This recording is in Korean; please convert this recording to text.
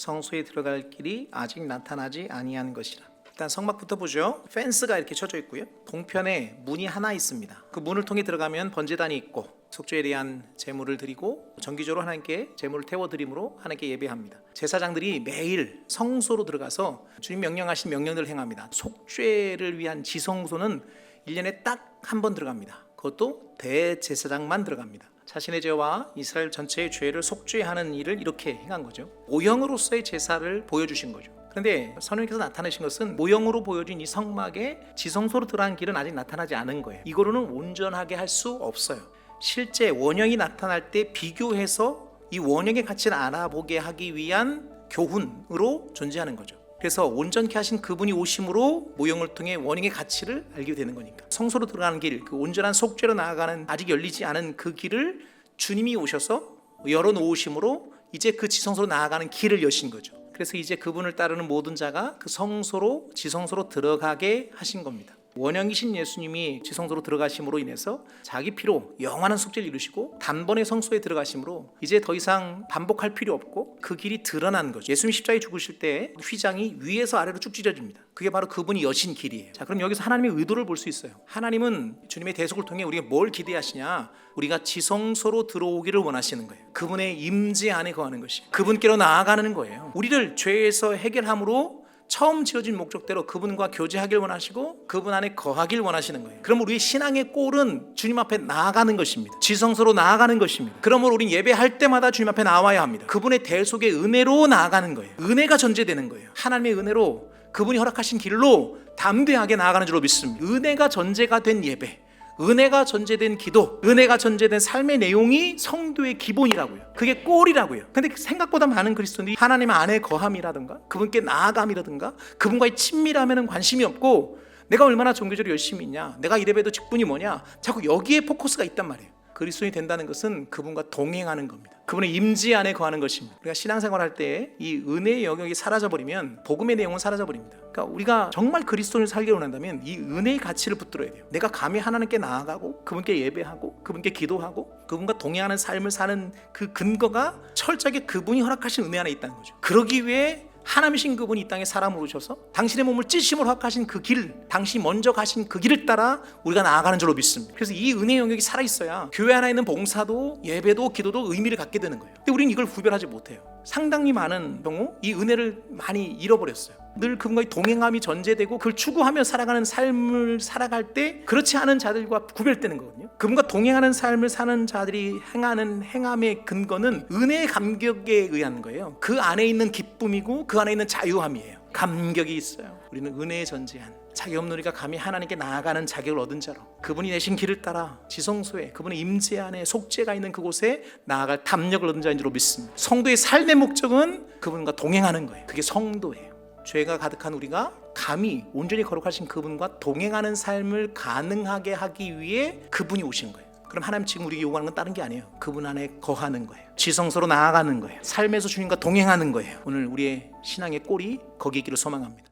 성소에 들어갈 길이 아직 나타나지 아니한 것이라. 일단 성막부터 보죠. 펜스가 이렇게 쳐져 있고요. 동편에 문이 하나 있습니다. 그 문을 통해 들어가면 번제단이 있고 속죄에 대한 제물을 드리고 정기적으로 하나님께 제물을 태워 드림으로 하나님께 예배합니다. 제사장들이 매일 성소로 들어가서 주님 명령하신 명령들을 행합니다. 속죄를 위한 지성소는 1년에 딱 한 번 들어갑니다. 그것도 대제사장만 들어갑니다. 자신의 죄와 이스라엘 전체의 죄를 속죄하는 일을 이렇게 행한 거죠. 모형으로서의 제사를 보여주신 거죠. 그런데 선생님께서 나타내신 것은 모형으로 보여진 이 성막에 지성소로 들어간 길은 아직 나타나지 않은 거예요. 이거로는 온전하게 할 수 없어요. 실제 원형이 나타날 때 비교해서 이 원형의 가치를 알아보게 하기 위한 교훈으로 존재하는 거죠. 그래서 온전케 하신 그분이 오심으로 모형을 통해 원형의 가치를 알게 되는 거니까 성소로 들어가는 길, 그 온전한 속죄로 나아가는 아직 열리지 않은 그 길을 주님이 오셔서 열어 놓으심으로 이제 그 지성소로 나아가는 길을 여신 거죠. 그래서 이제 그분을 따르는 모든 자가 그 성소로 지성소로 들어가게 하신 겁니다. 원형이신 예수님이 지성소로 들어가심으로 인해서 자기 피로 영원한 숙제를 이루시고 단번에 성소에 들어가심으로 이제 더 이상 반복할 필요 없고 그 길이 드러난 거죠. 예수님 십자가에 죽으실 때 휘장이 위에서 아래로 쭉 찢어집니다. 그게 바로 그분이 여신 길이에요. 자, 그럼 여기서 하나님의 의도를 볼 수 있어요. 하나님은 주님의 대속을 통해 우리가 뭘 기대하시냐? 우리가 지성소로 들어오기를 원하시는 거예요. 그분의 임재 안에 거하는 것이 그분께로 나아가는 거예요. 우리를 죄에서 해결함으로 처음 지어진 목적대로 그분과 교제하길 원하시고 그분 안에 거하길 원하시는 거예요. 그럼 우리의 신앙의 꼴은 주님 앞에 나아가는 것입니다. 지성소로 나아가는 것입니다. 그러므로 우리는 예배할 때마다 주님 앞에 나와야 합니다. 그분의 대 속의 은혜로 나아가는 거예요. 은혜가 전제되는 거예요. 하나님의 은혜로 그분이 허락하신 길로 담대하게 나아가는 줄로 믿습니다. 은혜가 전제가 된 예배. 은혜가 전제된 기도, 은혜가 전제된 삶의 내용이 성도의 기본이라고요. 그게 꼴이라고요. 근데 생각보다 많은 그리스도인들이 하나님 안에 거함이라든가 그분께 나아감이라든가 그분과의 친밀함에는 관심이 없고 내가 얼마나 종교적으로 열심히 있냐, 내가 이래봬도 직분이 뭐냐, 자꾸 여기에 포커스가 있단 말이에요. 그리스도인이 된다는 것은 그분과 동행하는 겁니다. 그분의 임지 안에 거하는 것입니다. 우리가 신앙생활 할 때 이 은혜의 영역이 사라져 버리면 복음의 내용은 사라져 버립니다. 그러니까 우리가 정말 그리스도인을 살기 원한다면 이 은혜의 가치를 붙들어야 돼요. 내가 감히 하나님께 나아가고 그분께 예배하고 그분께 기도하고 그분과 동행하는 삶을 사는 그 근거가 철저하게 그분이 허락하신 은혜 안에 있다는 거죠. 그러기 위해 하나님이신 그분이 이 땅에 사람으로 오셔서 당신의 몸을 찢심으로 허락하신 그 길, 당신이 먼저 가신 그 길을 따라 우리가 나아가는 줄로 믿습니다. 그래서 이 은혜 영역이 살아 있어야 교회 안에 있는 봉사도 예배도 기도도 의미를 갖게 되는 거예요. 근데 우리는 이걸 구별하지 못해요. 상당히 많은 경우 이 은혜를 많이 잃어버렸어요. 늘 그분과의 동행함이 전제되고 그걸 추구하며 살아가는 삶을 살아갈 때 그렇지 않은 자들과 구별되는 거거든요. 그분과 동행하는 삶을 사는 자들이 행하는 행함의 근거는 은혜의 감격에 의한 거예요. 그 안에 있는 기쁨이고 그 안에 있는 자유함이에요. 감격이 있어요. 우리는 은혜에 전제한 자기 없는 우리가 감히 하나님께 나아가는 자격을 얻은 자로 그분이 내신 길을 따라 지성소에 그분의 임재 안에 속죄가 있는 그곳에 나아갈 담력을 얻은 자인 줄로 믿습니다. 성도의 삶의 목적은 그분과 동행하는 거예요. 그게 성도예요. 죄가 가득한 우리가 감히 온전히 거룩하신 그분과 동행하는 삶을 가능하게 하기 위해 그분이 오신 거예요. 그럼 하나님 지금 우리에게 요구하는 건 다른 게 아니에요. 그분 안에 거하는 거예요. 지성소로 나아가는 거예요. 삶에서 주님과 동행하는 거예요. 오늘 우리의 신앙의 꼴이 거기 있기를 소망합니다.